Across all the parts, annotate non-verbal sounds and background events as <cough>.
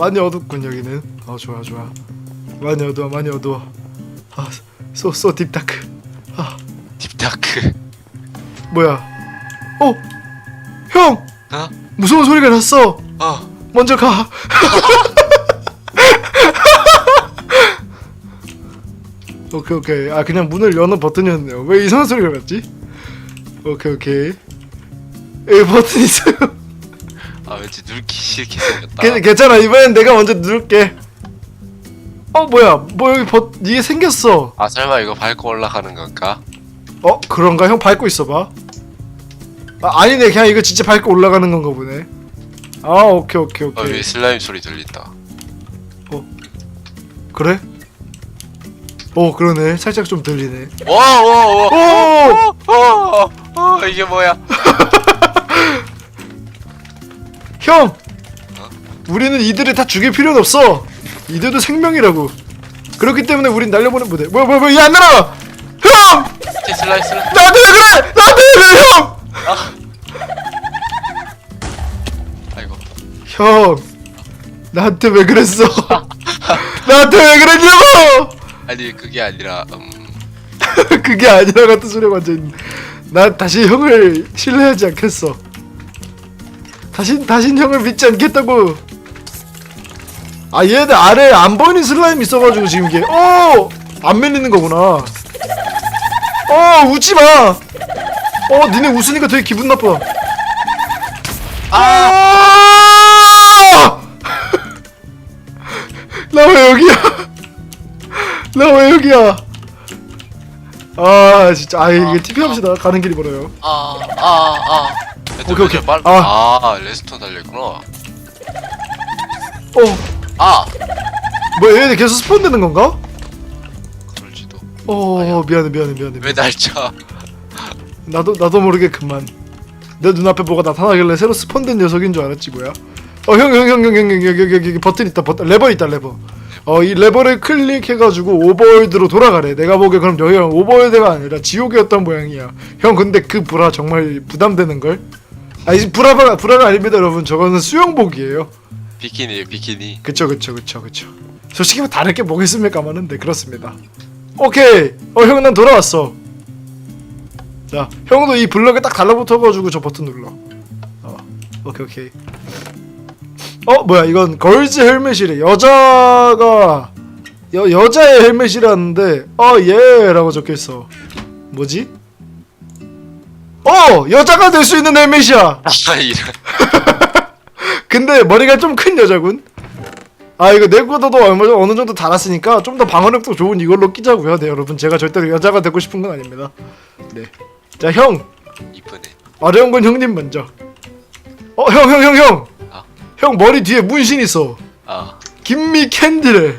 많이 어둡군 여기는. 어 좋아 좋아. 많이 어두워 많이 어두워 아쏘쏘 딥다크. 아. 딥다크. 뭐야? 어? 형! 어? 무서운 소리가 났어. 어. 먼저 가. <laughs> 오케이 오케이. 아 그냥 문을 여는 버튼이었네요. 왜 이상한 소리가 났지? 오케이 오케이. 여기 버튼 있어요. 아 왠지 누르기 싫게 생겼다. 괜- 괜찮아. 이번엔 내가 먼저 누를게. 어 뭐야? 뭐 여기 버 이게 생겼어. 아 설마 이거 밟고 올라가는 건가? 어? 그런가? 형 밟고 있어봐. 아 아니네. 그냥 이거 진짜 밟고 올라가는 건가 보네. 아 오케이 오케이 어 오케이. 위에 슬라임 소리 들린다. 그래? 어 그러네. 살짝 좀 들리네. 와와와. 오! 어, 이게 뭐야 <laughs> 형! 우리는 이들을 다 죽일 필요는 없어. 이들도 생명이라고. 그렇기 때문에 우린 날려보는 부대. 뭐야 뭐야 뭐야 얘안 날아가! 형! 제 슬라임 슬라임 나한테 왜 그래! 나한테 왜 그래 형! 아이고. 형! 나한테 왜 그랬어? 나한테 왜 그랬냐고! 아니 그게 아니라 음. <laughs> 그게 아니라 같은 소리가 완전 나 다시 형을 신뢰하지 않겠어 다신 다신 형을 믿지 않겠다고. 아 얘들 아래 안 보이는 슬라임 있어가지고 지금 이게. 어안 밀리는 거구나. 어 웃지 마! 어 니네 웃으니까 되게 기분 나빠. 아! <laughs> 나 왜 여기야? <laughs> 나 왜 여기야? 아 진짜. 아 이게 TP 합시다. 가는 길이 멀어요. 아 아 아 오케이, 오케이. 빨... 아. 아 레스톤 달려있구나 어 아 뭐 얘네 계속 스폰 되는 건가? 그럴지도 어 미안해 미안해 미안해 왜 날짜 나도 나도 모르게 그만 내 눈앞에 뭐가 나타나길래 새로 스폰된 녀석인 줄 알았지 뭐야 어 형 형 형 형형 여기 여기 여기 버튼 있다 버튼 레버 있다 레버 어 이 레버를 클릭해가지고 오버월드로 돌아가래 내가 보기에 그럼 여기가 오버월드가 아니라 지옥이었던 모양이야 형 근데 그 브라 정말 부담되는 걸? 아니 브라가 브라가 아닙니다 여러분. 저거는 수영복이에요. 비키니에요 비키니. 그쵸 그쵸 그쵸 그쵸. 솔직히 뭐 다를 게 뭐겠습니까마는? 네 그렇습니다. 오케이. 어형 난 돌아왔어. 자 형도 이 블럭에 딱 달라붙어가지고 저 버튼 눌러. 어 오케이 오케이. 어 뭐야 이건 걸즈 헬멧이래. 여자가 여, 여자의 헬멧이라는데 어 예라고 적혀있어. 뭐지? 어 여자가 될 수 있는 헬멧이야 <laughs> 아 이런 <laughs> 근데 머리가 좀 큰 여자군. 아 이거 내거도 얼마 전 어느 정도 달았으니까 좀 더 방어력도 좋은 이걸로 끼자고요. 네 여러분 제가 절대로 여자가 되고 싶은 건 아닙니다. 네. 자 형, 이쁘네 어려운 건 형님 먼저. 어 형 형 형 형. 아? 형 머리 뒤에 문신 있어. 아 김미 캔디래. 그래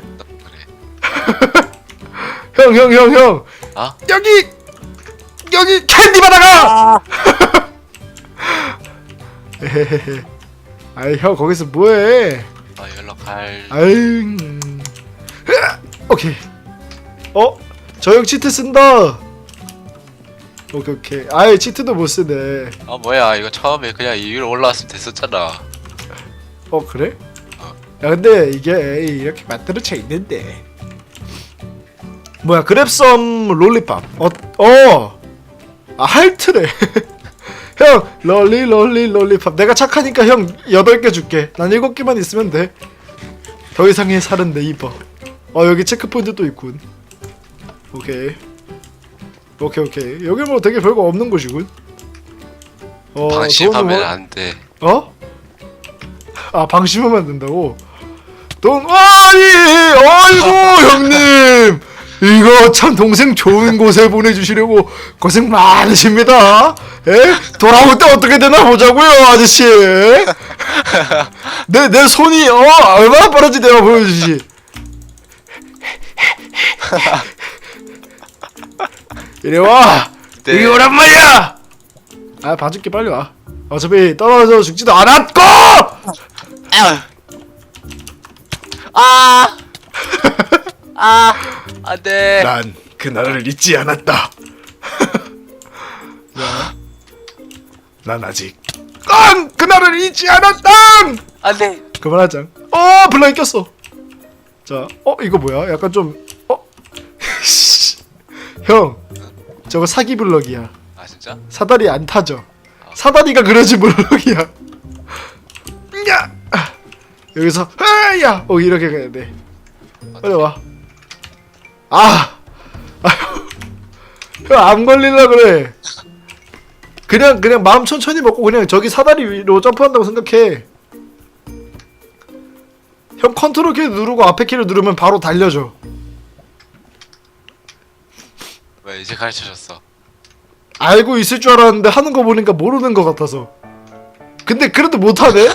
<laughs> 형 형 형 형. 아? 여기 여기 캔디 받아가. <laughs> 헤헤헤. 아이 형 거기서 뭐해? 아 연락할 아잉. 으아! 오케이. 어? 저 형 치트 쓴다. 오케이 오케이. 아예 치트도 못 쓰네. 아 뭐야 이거 처음에 그냥 이 위로 올라왔으면 됐었잖아 어 그래? 야 근데 이게 이렇게 만들어져 있는데. 뭐야 그랩썸 롤리팝. 어 어. 아 할트래. <laughs> 형 롤리 롤리 롤리팝. 내가 착하니까 형 여덟 개 줄게. 난 일곱 개만 있으면 돼. 더 이상의 살은 네이버. 어 여기 체크포인트 또 있군. 오케이. 오케이 오케이. 여기 뭐 되게 별거 없는 곳이군. 어 방심하면 뭐- 안돼 어? 아 방심하면 된다고? 돈 아니 아이고 <laughs> 형님 이거 참 동생 좋은 곳에 보내주시려고 고생 많으십니다. 예? 돌아올 때 어떻게 되나 보자고요 아저씨. 내 내 손이 어 얼마나 빠른지 내가 보여주지. 이리 와. 네. 이리 오란 말이야. 아 봐줄게 빨리 와. 어차피 떨어져 죽지도 않았고. 아! 아! <laughs> 안돼 난 그날을 잊지 않았다. <laughs> 난 아직 난 그날을 잊지 않았다. 안돼 그만하자. 어 블라인 꼈어. 자 어 이거 뭐야? 약간 좀 어 형 <laughs> 저거 사기 블럭이야. 아 진짜? 사다리 안 타죠? 사다리가 그러지 블럭이야. 야! 여기서 야어 이렇게 가야 돼. 빨리 와 아! 형안 걸릴라 그래. 그냥 그냥 마음 천천히 먹고 그냥 저기 사다리 위로 점프한다고 생각해. 형 컨트롤 키 누르고 앞에 키를 누르면 바로 달려줘. 왜 이제 가르쳐줬어? 알고 있을 줄 알았는데 하는 거 보니까 모르는 것 같아서. 근데 그래도 못하네?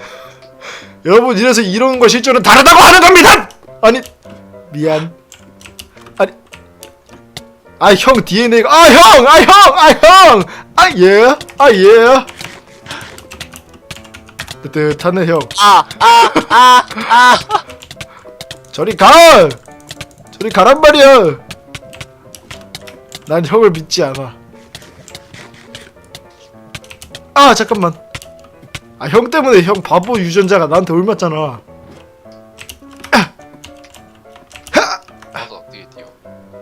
<laughs> 여러분 이래서 이런 거 실제로 다르다고 하는 겁니다! 아니 미안 아 형 DNA가 아 형! 아 형! 아 형! 아 예 아 예? 뜨뜻하네 형. 아, 아, 아, 아. 저리 가 저리 가란 말이야! 난 형을 믿지 않아. 아 잠깐만. 아 형 때문에 형 바보 유전자가 나한테 옮았잖아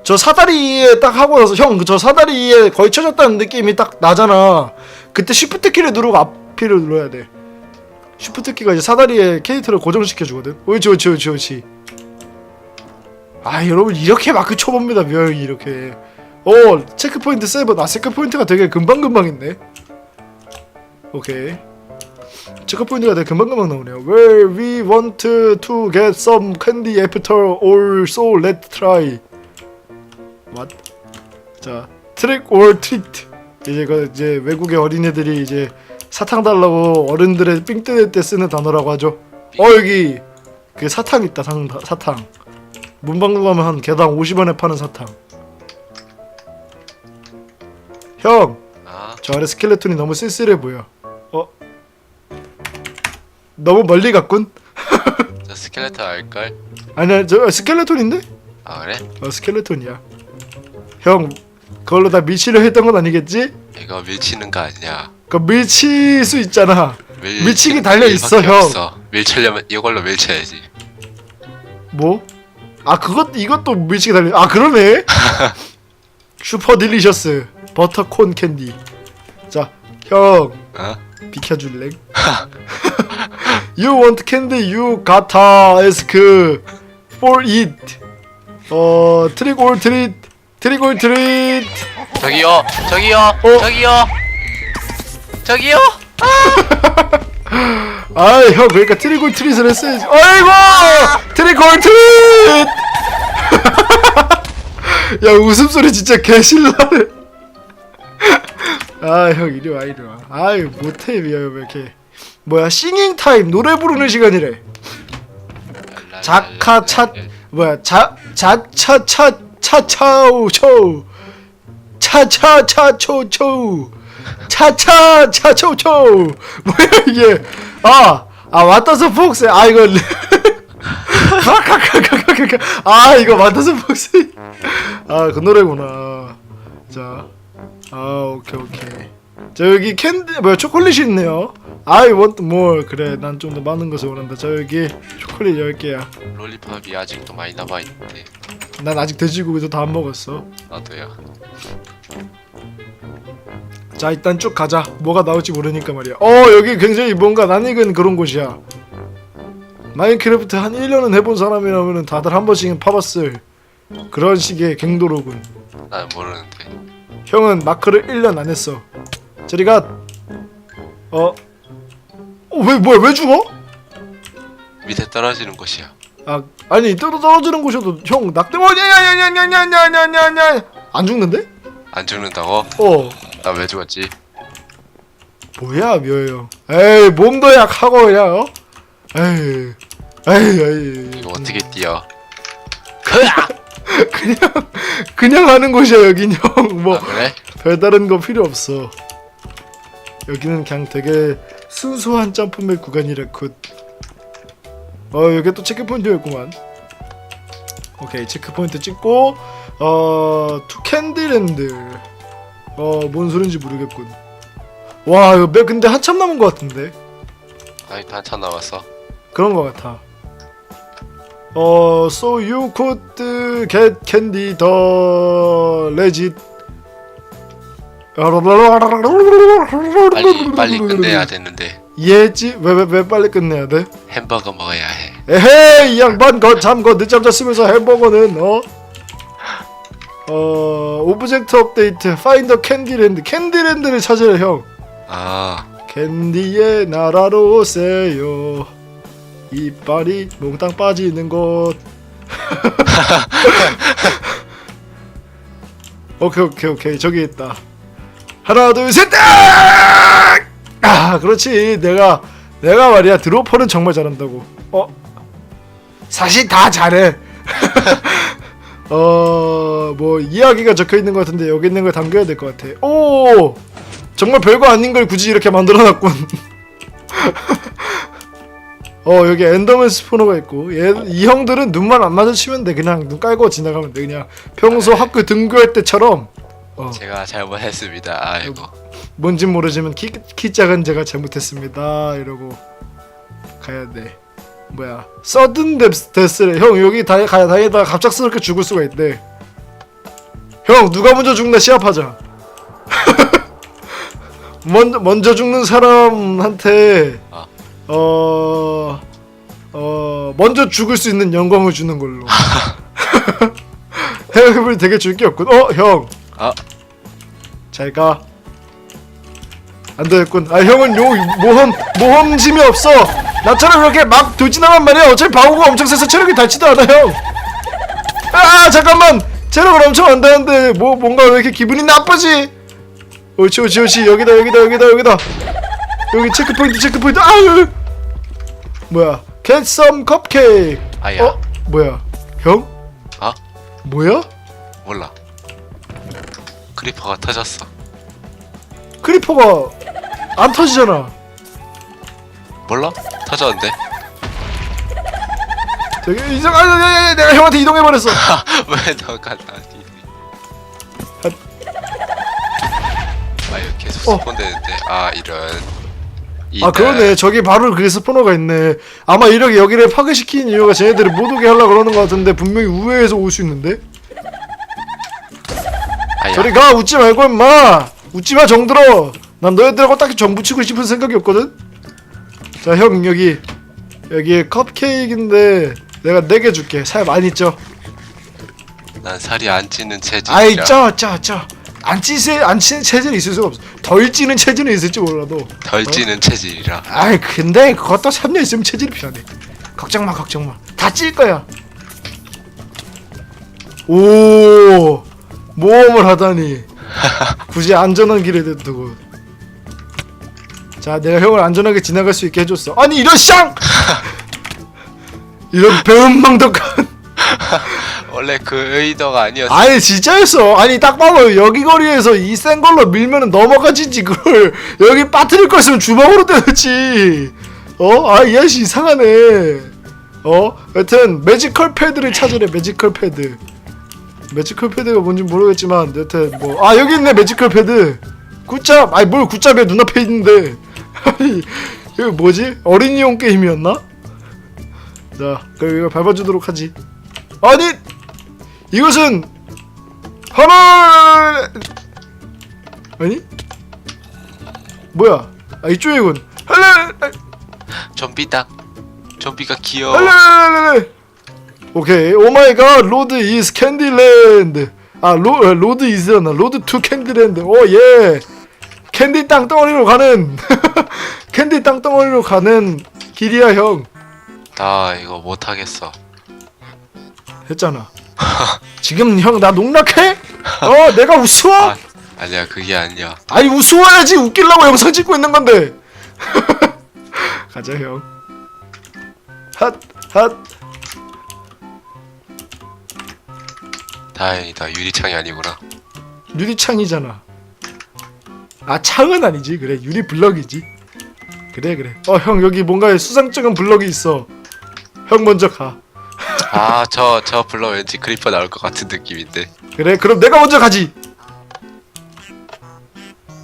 저 사다리에 딱 하고 나서 형 저 사다리에 거의 쳐졌다는 느낌이 딱 나잖아. 그때 쉬프트 키를 누르고 앞키를 눌러야 돼. 쉬프트 키가 이제 사다리에 캐릭터를 고정시켜 주거든. 옳지 옳지 옳지 옳지. 아 여러분 이렇게 마크 쳐봅니다 묘형이 이렇게. 오 체크포인트 세븐 아 체크포인트가 되게 금방금방 있네. 오케이. 체크포인트가 되게 금방금방 나오네요. Where we want to get some candy after all so let's try What? 자 트릭 or 트리트 이제 그 이제 외국의 어린애들이 이제 사탕 달라고 어른들의 삥 뜯을 때 쓰는 단어라고 하죠 어 여기 그 사탕 있다 상, 사탕 문방구 가면 한 개당 50원에 파는 사탕 형 아, 저 아래 스켈레톤이 너무 쓸쓸해 보여. 어? 너무 멀리 갔군? 저 스켈레톤 알걸? 아니야, 저 스켈레톤인데? 아 그래? 어, 스켈레톤이야. 형, 그걸로 다 밀치려 했던 건 아니겠지? 이거 밀치는 거 아니야? 그 밀칠 수 있잖아. 밀, 밀치기 달려 있어, 형. 없어. 밀치려면 이걸로 밀쳐야지. 뭐? 아, 그것 이것도 밀치기 달려. 아, 그러네. <laughs> 슈퍼 딜리셔스 버터콘 캔디. 자, 형 어? 비켜줄래? <laughs> <laughs> you want candy, you gotta ask for it. 어, 트릭 올 올 트릿. 저기요, 저기요, 어? 저기요, 저기요. 아, <laughs> 형 그러니까 올 트릿을 했어야지. 아이고, 올 트릿. <laughs> 야 웃음소리 진짜 개실라네. <laughs> 아, 형 이리 와 이리 와. 아이 못해 미야 왜 이렇게. 뭐야 싱잉 타임 노래 부르는 시간이래. 자카 차 뭐야 자 자차차 차차오 초 차차차 초초 차차 차초초 뭐야 이게? 아아 마타스 폭스. 아 이거 <laughs> 아 이거 마타스 폭스. <laughs> 아 그 노래구나. 자 아 오케이 오케이. 자 여기 캔디 뭐야 초콜릿이 있네요. I want more. 그래 난 좀 더 많은 것을 원한다. 자 여기 초콜릿 10개야. 롤리팝이 아직도 많이 남아 있는데 난 아직 돼지고기도 다 안 먹었어 나도요. 자 일단 쭉 가자 뭐가 나올지 모르니까 말이야 어 여기 굉장히 뭔가 낯익은 그런 곳이야 마인크래프트 한 1년은 해본 사람이라면 다들 한 번씩은 파봤을 그런 식의 갱도로군 난 모르는데. 형은 마크를 1년 안 했어 저리 가 어? 어, 왜 뭐야 왜 죽어? 밑에 떨어지는 곳이야. 아 아니 떨어 떨어지는 곳이어도 형 낙대 뭐냐냐냐냐냐냐냐냐 안 죽는데? 안 죽는다고? 어 나 왜 죽었지? 뭐야 묘형 에이 몸도 약하고 그냥 어? 에이 에이 에이 이거 어떻게 뛰어? 그냥 그냥 하는 곳이야 여긴 형뭐 아 그래? 별다른 거 필요 없어 여기는 그냥 되게 순수한 점프맵 구간이라군 어 여기 또 체크포인트였구만 오케이 체크포인트 찍고 어 투캔디랜드 어뭔 소린지 모르겠군 와 이거 맵 근데 한참 남은 것 같은데 아이 한참 남았어. 그런 것 같아. 어, so you could get candy the legit. 빨리 빨리 끝내야 되는데 예지? 왜 왜 왜 빨리 끝내야 돼? 햄버거 먹어야 해. 에헤이 이 양반 거참거 늦잠 잤으면서 햄버거는 어? 어 오브젝트 업데이트 파인더 캔디랜드 캔디랜드를 찾으래 형. 아. 캔디의 나라로 오세요. 이빨이 몽땅 빠지는 곳. <laughs> 오케이 오케이 오케이. 저기 있다. 하나 둘셋 아 그렇지. 내가 내가 말이야. 드로퍼는 정말 잘한다고. 어? 사실 다 잘해. <laughs> 어 뭐 이야기가 적혀 있는 것 같은데 여기 있는 걸 담겨야 될 것 같아. 오! 정말 별거 아닌 걸 굳이 이렇게 만들어놨군. <laughs> 어 여기 엔더맨 스포너가 있고 얘, 이 형들은 눈만 안 마주치면 돼. 그냥 눈 깔고 지나가면 돼. 그냥 평소 학교 등교할 때처럼. 어. 제가 잘못했습니다. 아이고 뭔진 모르지만 키, 키 작은 제가 잘못했습니다. 이러고 가야 돼. 뭐야. 서든 데스, 데스래 형 여기 다, 가, 다니다가 갑작스럽게 죽을 수가 있대. 형 누가 먼저 죽나 시합하자. <laughs> 먼저, 먼저 죽는 사람한테 아. 어... 어... 먼저 죽을 수 있는 영광을 주는 걸로. <laughs> <laughs> 해볼 되게 줄 게 없군. 어? 형. 아. 잘가 안 되겠군. 아 형은 요 모험 모험심이 없어. 나처럼 이렇게 막 돌진하란 말이야. 어차피 방어가 엄청 세서 체력이 닳지도 않아 형 아 잠깐만. 체력을 엄청 안 다는데 뭐 뭔가 왜 이렇게 기분이 나쁘지? 옳지 옳지 옳지. 여기다 여기다 여기다 여기다. 여기 체크포인트 체크포인트. 아유. 뭐야? Get some cupcake. 아야. 어? 뭐야? 형? 아 뭐야? 몰라. 크리퍼가 터졌어. 크리퍼가 안 터지잖아 몰라? 터졌는데? 저기 이상 아 내가 형한테 이동해 버렸어. <laughs> 왜 너가 나니? 아 이거 계속 어. 스폰 되는데 아 이런. 아 그러네 저기 바로 그 스포너가 있네. 아마 이렇게 여기를 파괴시킨 이유가 쟤네들이 못 오게 하려 고 그러는 것 같은데 분명히 우회해서 올 수 있는데. 아야. 저리 가 웃지 말고 임마. 웃지 마 정들어. 난 너희들하고 딱히 정 붙이고 싶은 생각이 없거든. 자 형 여기 여기 컵케이크인데 내가 네개 줄게. 살 많이 쪄. 난 살이 안 찌는 체질이라. 아이 쪄쪄 쪄. 안 찌세 안 찌는 체질이 있을 수가 없어. 덜 찌는 체질은 있을지 몰라도. 덜 찌는 체질이라. 아이 근데 그것도 3년 있으면 체질이 변해 걱정 마 걱정 마 다 찔 거야 오 모험을 하다니 <laughs> 굳이 안전한 길에 두고. 자 내가 형을 안전하게 지나갈 수 있게 해줬어. 아니 이런 쌍 <laughs> 이런 배은망덕한 <laughs> 원래 그 의도가 아니었어. 아니 진짜였어. 아니 딱 봐봐. 여기 거리에서 이 센 걸로 밀면은 넘어가지지 그걸. 여기 빠뜨릴 거였으면 주먹으로 때렸지. 어 아이 아저씨 이상하네. 어? 여튼 매지컬 패드를 찾으래 매지컬 패드 매지컬 패드가 뭔지 모르겠지만 여튼 뭐아 여기 있네 매지컬 패드. 굿잡! 아니 뭘 굿잡이야 눈앞에 있는데. <laughs> 아니 이거 뭐지? 어린이용 게임이었나? 자 그럼 이거 밟아주도록 하지. 아니! 이것은 하나 아니? 뭐야? 아 이쪽이군. 할래 좀비다. 좀비가 귀여워. 할래 오케이. 오마이갓 로드 이즈 캔디랜드. 아 로, 로드 이즈나? 로드 투 캔디랜드. 오예. 캔디 땅덩어리로 가는. <laughs> 캔디 땅덩어리로 가는 길이야 형. 나 이거 못 하겠어. 했잖아. <laughs> 지금 형 나 농락해? 어 내가 우스워? 아 아니야 그게 아니야. 아니 우스워야지. 웃기려고 영상 찍고 있는 건데. <laughs> 가자 형. 핫핫 다행이다 유리창이 아니구나. 유리창이잖아 아 창은 아니지 그래 유리 블럭이지 그래 그래 어 형 여기 뭔가 수상쩍은 블럭이 있어 형 먼저 가 아 저 저 블러 왠지 크리퍼 나올 것 같은 느낌인데. 그래 그럼 내가 먼저 가지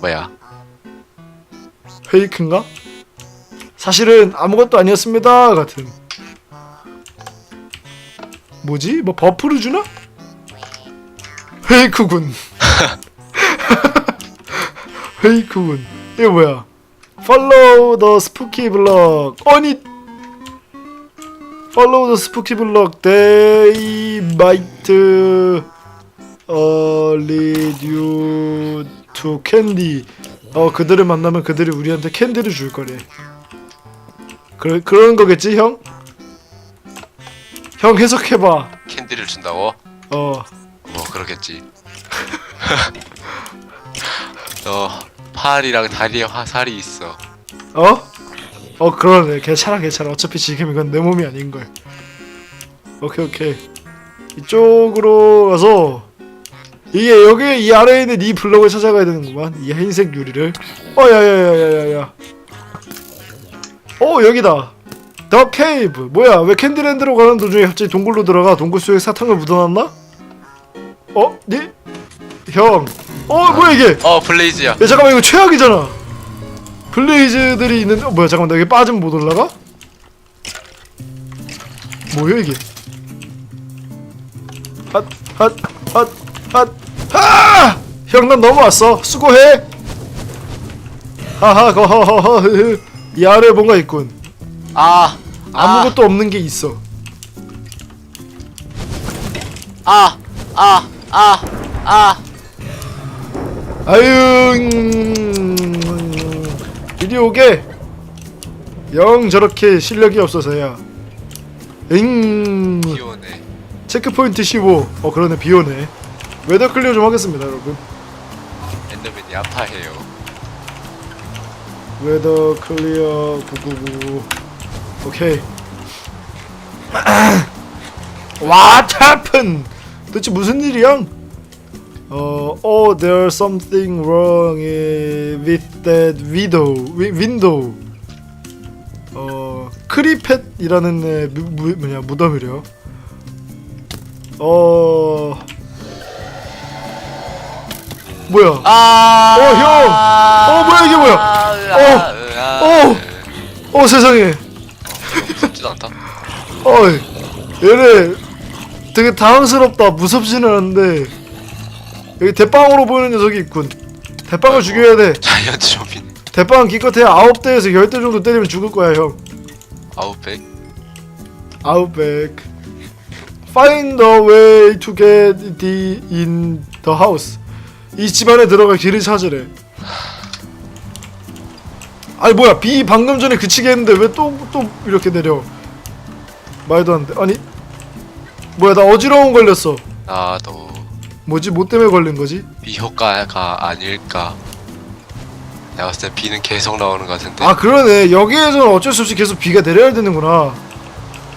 뭐야? 페이크인가? 사실은 아무것도 아니었습니다 같은 뭐지? 뭐 버프를 주나? 페이크군 페이크군 이거 뭐야 Follow the spooky block 아니 Follow the spooky block They might uh, lead you to candy 어 그들을 만나면 그들이 우리한테 캔디를 줄 거래 그러, 그런 거겠지 형? 형 해석해봐 캔디를 준다고? 어뭐 그러겠지. <laughs> 어 팔이랑 다리에 화살이 있어. 어? 어 그러네. 괜찮아 괜찮아. 어차피 지금 이건 내 몸이 아닌걸 오케이 오케이. 이쪽으로 가서 이게 여기 이 아래에 있는 이 블럭을 찾아가야 되는구만. 이 흰색 유리를. 어 야야야야야야. 어 여기다. 더 케이브. 뭐야 왜 캔디랜드로 가는 도중에 갑자기 동굴로 들어가? 동굴 속에 사탕을 묻어놨나? 어? 니? 형. 어 뭐야 이게? 어 블레이즈야. 야 잠깐만 이거 최악이잖아. 블레이즈들이 있는데 어, 뭐야 잠깐만 나 여기 빠지면 못 올라가? 뭐야 이게? 핫 핫 핫핫. 형난 넘어왔어. 수고해. 하하 거허허허 이 아래에 뭔가 있군. 아 아무것도 없는 게 있어. 아 아 아 아. 아유 음, 이리 오게 영 저렇게 실력이 없어서야 응 비오네. 체크포인트 15. 어 그러네 비 오네. 웨더 클리어 좀 하겠습니다 여러분. 엔더맨이 아파해요. 웨더 클리어 999. 오케이. <clears throat> What happened? 도대체 무슨 일이야? 어, oh, there's something wrong with that window. wi- window. 어, 크리펫이라는 애 무, 무, 뭐냐 무덤이래요. 어, 뭐야? 아. 어, 형! 어, 뭐야, 이게 뭐야? 어, 어, 세상에. 무섭지도 않다. 어이, 얘네 되게 당황스럽다. 무섭지는 않은데 여기 대빵으로 보이는 녀석이 있군. 대빵을 죽여야 돼. 자이언트 좀비네. 대빵 기껏해 아홉 대에서 열대 정도 때리면 죽을 거야, 형. 아웃백. 아웃백. Find a way to get the in the house. 이 집안에 들어갈 길을 찾으래. 아니 뭐야 비 방금 전에 그치게 했는데 왜 또 또 이렇게 내려? 말도 안 돼. 아니 뭐야 나 어지러움 걸렸어. 나도 뭐지 뭐 때문에 걸린 거지? 비효과가 아닐까. 내가 봤을 때 비는 계속 나오는 것 같은데. 아 그러네 여기에서는 어쩔 수 없이 계속 비가 내려야 되는구나.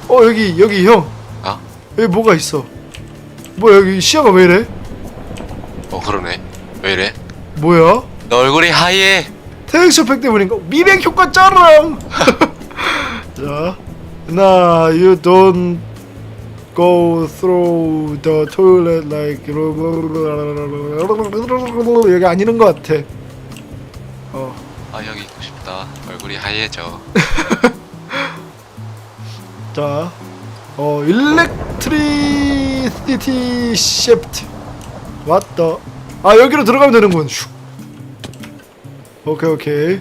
어 여기 여기 형 아? 여기 뭐가 있어? 뭐야 여기 시야가 왜 이래? 어 그러네. 왜 이래? 뭐야? 너 얼굴이 하얘. 텍스처 팩 때문인가? 미백 효과 쩌렁! <laughs> 자, 나 you don't go through the toilet like 여기 아니는 것 같아. 어, 아 여기 있고 싶다. 얼굴이 하얘져. 자, 어 electricity shift 왔다. 아 여기로 들어가면 되는군. 슉. 오케이 오케이.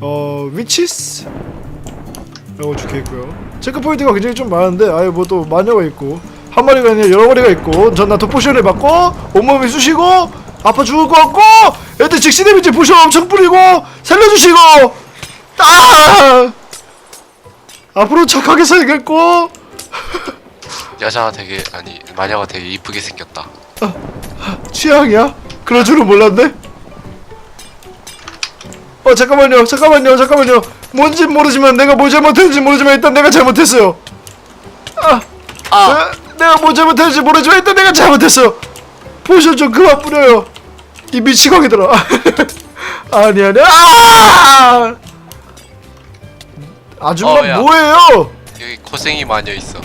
어 위치스 라고 적혀 있고요 체크 포인트가 굉장히 좀 많은데 아예 뭐 또 마녀가 있고 한 마리가 아니라 여러 마리가 있고 전 나 도 포션을 받고 온몸이 쑤시고 아파 죽을 것 같고 애들 즉시 데미지 포션 엄청 뿌리고 살려주시고. 아! 앞으로 착하게 살겠고. <laughs> 여자가 되게 아니 마녀가 되게 이쁘게 생겼다. 취향이야? 그럴 줄은 몰랐네. 어 잠깐만요 잠깐만요 잠깐만요 뭔진 모르지만 내가 뭐 잘못했는지 모르지만 일단 내가 잘못했어요. 아 아. 내- 내가 뭐 잘못했는지 모르지만 일단 내가 잘못했어요 포션 좀 그만 뿌려요. 이 미치광이들아 <laughs> 아니 아니 아! 아줌마 어, 야. 뭐예요? 여기 고생이 마녀 있어.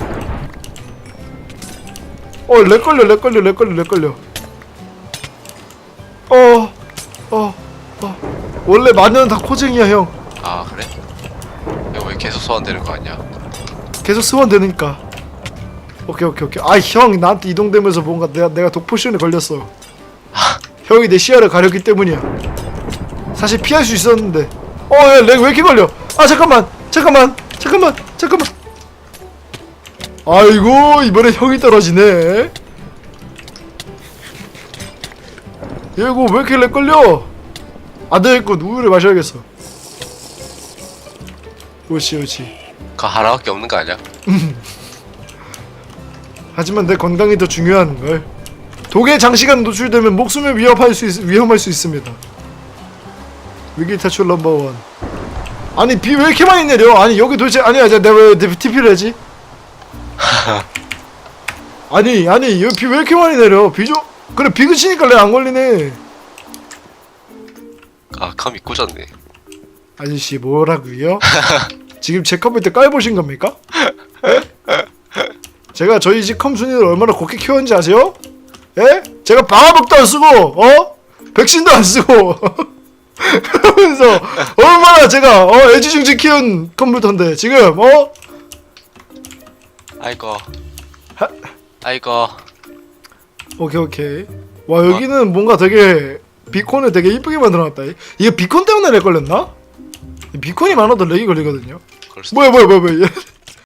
어 렉 걸려 렉 걸려 렉 걸려 렉 걸려. 어 어 어. 원래 마녀는 다 코쟁이야 형. 아 그래? 계속 소환되는 거 아니야? 계속 소환되니까. 오케이 오케이 오케이. 아 형 나한테 이동되면서 뭔가 내가 내가 독포션에 걸렸어. <laughs> 형이 내 시야를 가렸기 때문이야. 사실 피할 수 있었는데. 어렉 왜 이렇게 걸려? 아 잠깐만 잠깐만 잠깐만 잠깐만. 아이고 이번에 형이 떨어지네. 얘고 왜 이렇게 렉 걸려? 안 되겠군. 우유를 마셔야겠어 옳지 옳지 그거 하나밖에 없는 거 아니야? 하지만 내 건강이 더 중요한 걸. 독에 장시간 노출되면 목숨을 위협할 수 있, 위험할 수 있습니다. 위기 탈출 넘버 원. 아니 비 왜 이렇게 많이 내려? 아니 여기 도대체 아니야 내가 왜 TP를 하지? <laughs> 아니 아니 여기 비 왜 이렇게 많이 내려? 비죠? 그래 비 그치니까 내 안 걸리네. 아 감이 꽂았네. 아저씨 뭐라고요? <laughs> 지금 제 컴퓨터 깔보신 겁니까? 예? 제가 저희 집 컴순이를 얼마나 곱게 키웠는지 아세요? 예? 제가 방화복도 안 쓰고 어? 백신도 안 쓰고 <laughs> 그러면서 얼마나 제가 어 애지중지 키운 컴퓨터인데 지금 어? 아이고. 하- 아이고. 오케이 오케이 와 여기는 뭔가 되게 비콘을 되게 이쁘게 만들어놨다 이게 비콘 때문에 렉 걸렸나? 비콘이 많아도 렉이 걸리거든요 그럴 수도. 뭐야 뭐야 뭐야 뭐야